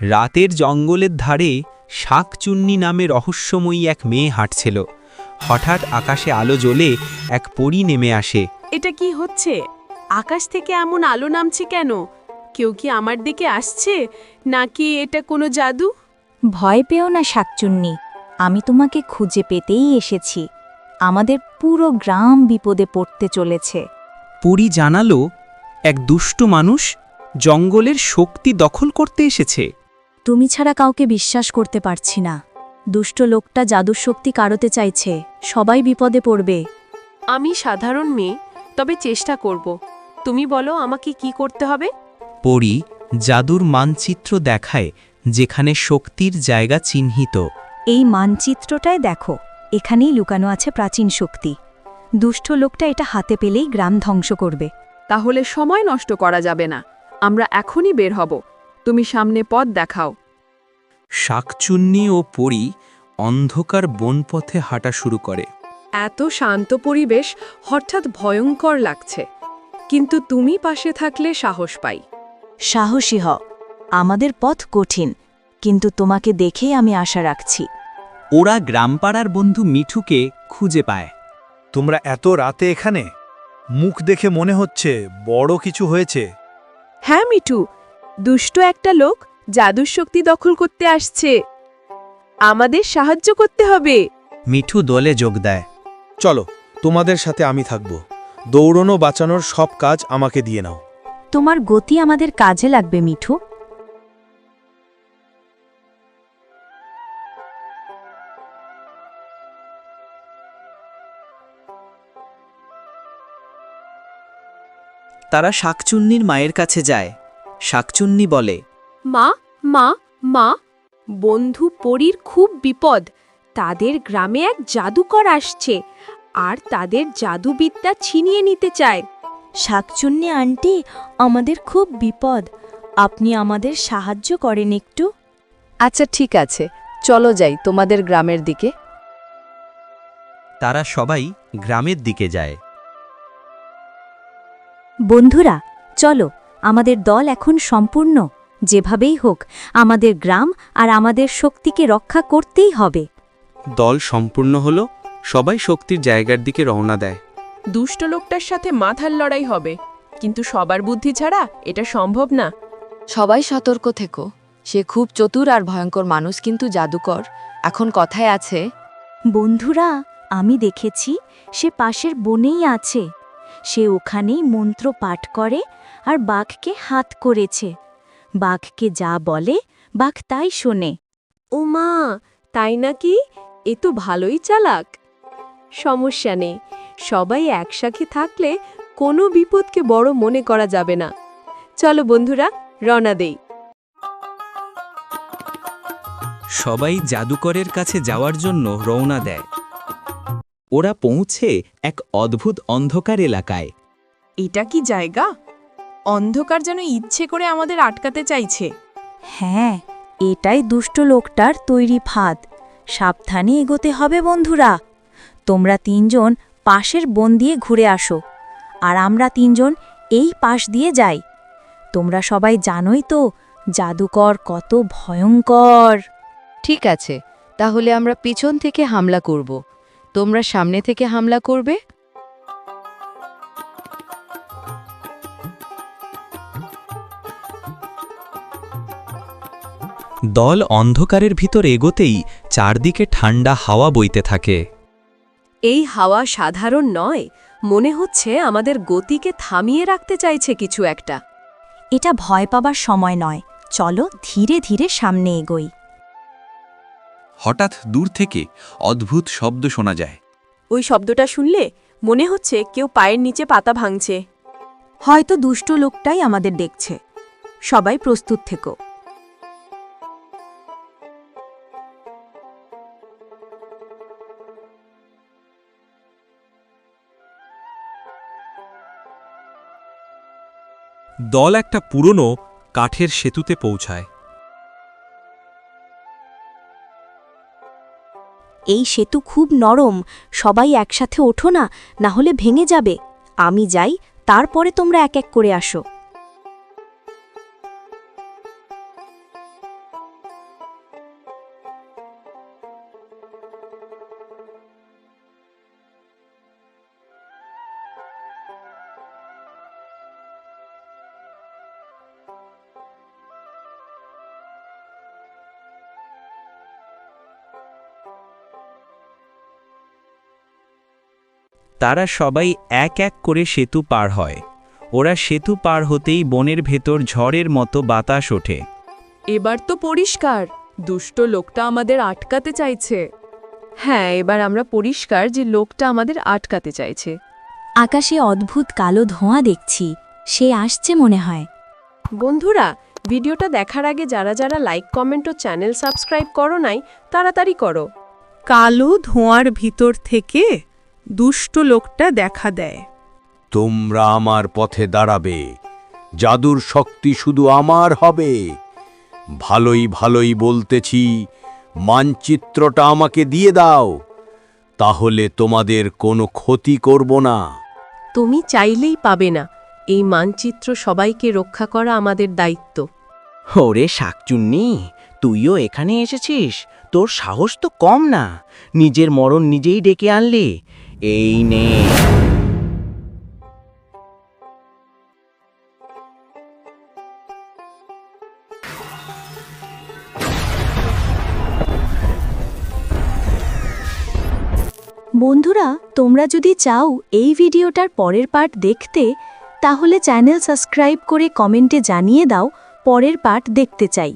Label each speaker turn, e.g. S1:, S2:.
S1: রাতের জঙ্গলের ধারে শাকচুন্নি নামে রহস্যময়ী এক মেয়ে হাঁটছিল। হঠাৎ আকাশে আলো জ্বলে এক পরী নেমে আসে।
S2: এটা কি হচ্ছে? আকাশ থেকে এমন আলো নামছে কেন? কেউ কি আমার দিকে আসছে? নাকি এটা কোনো জাদু?
S3: ভয় পেও না শাকচুন্নি। আমি তোমাকে খুঁজে পেতেই এসেছি। আমাদের পুরো গ্রাম বিপদে পড়তে চলেছে।
S1: পুরী জানালো এক দুষ্ট মানুষ জঙ্গলের শক্তি দখল করতে এসেছে।
S3: তুমি ছাড়া কাউকে বিশ্বাস করতে পারছি না। দুষ্ট লোকটা জাদুর শক্তি কারোতে চাইছে সবাই বিপদে পড়বে।
S2: আমি সাধারণ মেয়ে তবে চেষ্টা করব। তুমি বলো আমাকে কি করতে হবে?
S1: পরী জাদুর মানচিত্র দেখায় যেখানে শক্তির জায়গা চিহ্নিত।
S3: এই মানচিত্রটায় দেখো এখানেই লুকানো আছে প্রাচীন শক্তি। দুষ্ট লোকটা এটা হাতে পেলেই গ্রাম ধ্বংস করবে।
S2: তাহলে সময় নষ্ট করা যাবে না। আমরা এখনই বের হব। তুমি সামনে পথ দেখাও।
S1: শাকচুন্নি ও পরি অন্ধকার বনপথে হাঁটা শুরু করে।
S2: এত শান্ত পরিবেশ হঠাৎ ভয়ঙ্কর লাগছে। কিন্তু তুমি পাশে থাকলে সাহস পাই।
S3: সাহসী হ আমাদের পথ কঠিন কিন্তু তোমাকে দেখেই আমি আশা রাখছি।
S1: ওরা গ্রামপাড়ার বন্ধু মিঠুকে খুঁজে পায়।
S4: তোমরা এত রাতে এখানে? মুখ দেখে মনে হচ্ছে বড় কিছু হয়েছে।
S2: হ্যাঁ মিঠু। দুষ্ট একটা লোক জাদুর শক্তি দখল করতে আসছে। আমাদের সাহায্য করতে হবে।
S1: মিঠু দলে যোগ দেয়।
S4: চলো তোমাদের সাথে আমি থাকব। দৌড়নো বাঁচানোর সব কাজ আমাকে দিয়ে নাও।
S3: তোমার গতি আমাদের কাজে লাগবে মিঠু।
S5: তারা শাকচুন্নির মায়ের কাছে যায়। শাকচুন্নি বলে
S2: মা মা মা বন্ধু পরীর খুব বিপদ। তাদের গ্রামে এক জাদুকর আসছে আর তাদের জাদুবিদ্যা ছিনিয়ে নিতে চায়।
S3: শাকচুন্নি আন্টি আমাদের খুব বিপদ। আপনি আমাদের সাহায্য করেন একটু।
S2: আচ্ছা ঠিক আছে। চলো যাই তোমাদের গ্রামের দিকে।
S1: তারা সবাই গ্রামের দিকে যায়।
S3: বন্ধুরা চলো। আমাদের দল এখন সম্পূর্ণ। যেভাবেই হোক আমাদের গ্রাম আর আমাদের শক্তিকে রক্ষা করতেই হবে।
S1: দল সম্পূর্ণ হলো সবাই শক্তির জায়গার দিকে রওনা দেয়।
S2: দুষ্ট লোকটার সাথে মাথার লড়াই হবে কিন্তু সবার বুদ্ধি ছাড়া এটা সম্ভব না।
S6: সবাই সতর্ক থেকো সে খুব চতুর আর ভয়ঙ্কর মানুষ কিন্তু জাদুকর। এখন কথায় আছে
S3: বন্ধুরা আমি দেখেছি সে পাশের বনেই আছে। সে ওখানেই মন্ত্র পাঠ করে আর বাঘকে হাত করেছে। বাঘকে যা বলে বাঘ তাই শোনে।
S2: ও মা তাই নাকি? এ তো ভালোই চালাক। সমস্যা নেই সবাই একসাথে থাকলে কোনো বিপদকে বড় মনে করা যাবে না। চলো বন্ধুরা রওনা দেই।
S1: সবাই জাদুকরের কাছে যাওয়ার জন্য রওনা দেয়। ওরা পৌঁছে এক অদ্ভুত অন্ধকার এলাকায়।
S2: এটা কি জায়গা? অন্ধকার যেন ইচ্ছে করে আমাদের আটকাতে চাইছে।
S3: হ্যাঁ এটাই দুষ্ট লোকটার তৈরি ফাঁদ। সাবধানে এগোতে হবে বন্ধুরা। তোমরা তিনজন পাশের বন দিয়ে ঘুরে আসো আর আমরা তিনজন এই পাশ দিয়ে যাই। তোমরা সবাই জানোই তো জাদুকর কত ভয়ঙ্কর।
S6: ঠিক আছে তাহলে আমরা পিছন থেকে হামলা করব। তোমরা সামনে থেকে হামলা করবে?
S1: দল অন্ধকারের ভিতর এগোতেই চারদিকে ঠান্ডা হাওয়া বইতে থাকে।
S2: এই হাওয়া সাধারণ নয় মনে হচ্ছে আমাদের গতিকে থামিয়ে রাখতে চাইছে কিছু একটা।
S3: এটা ভয় পাবার সময় নয় চলো ধীরে ধীরে সামনে এগোই।
S7: হঠাৎ দূর থেকে অদ্ভুত শব্দ শোনা যায়।
S2: ওই শব্দটা শুনলে মনে হচ্ছে কেউ পায়ের নিচে পাতা ভাঙছে।
S3: হয়তো দুষ্ট লোকটাই আমাদের দেখছে। সবাই প্রস্তুত থেকো।
S1: দল একটা পুরনো কাঠের সেতুতে পৌঁছায়।
S3: এই সেতু খুব নরম, সবাই একসাথে ওঠো না না হলে ভেঙে যাবে। আমি যাই, তারপরে তোমরা এক এক করে আসো।
S1: তারা সবাই এক এক করে সেতু পার হয়। ওরা সেতু পার হতেই বনের ভেতর ঝড়ের মতো বাতাস ওঠে।
S2: এবার তো পরিষ্কার। দুষ্ট লোকটা আমাদের আটকাতে চাইছে। হ্যাঁ এবার আমরা পরিষ্কার যে লোকটা আমাদের আটকাতে চাইছে।
S3: আকাশে অদ্ভুত কালো ধোঁয়া দেখছি। সে আসছে মনে হয়।
S2: বন্ধুরা ভিডিওটা দেখার আগে যারা যারা লাইক কমেন্ট ও চ্যানেল সাবস্ক্রাইব করো নাই তাড়াতাড়ি করো।
S8: কালো ধোঁয়ার ভিতর থেকে দুষ্ট লোকটা দেখা দেয়।
S9: তোমরা আমার পথে দাঁড়াবে। জাদুর শক্তি শুধু আমার হবে। ভালোই ভালোই বলতেছি মানচিত্রটা আমাকে দিয়ে দাও। তাহলে তোমাদের কোনো ক্ষতি করব না।
S2: তুমি চাইলেই পাবে না। এই মানচিত্র সবাইকে রক্ষা করা আমাদের দায়িত্ব।
S10: ওরে শাকচুন্নি তুইও এখানে এসেছিস? তোর সাহস তো কম না। নিজের মরণ নিজেই ডেকে আনলি এই নে।
S3: বন্ধুরা, তোমরা যদি চাও এই ভিডিওটার পরের পার্ট দেখতে, তাহলে চ্যানেল সাবস্ক্রাইব করে কমেন্টে জানিয়ে দাও পরের পার্ট দেখতে চাই।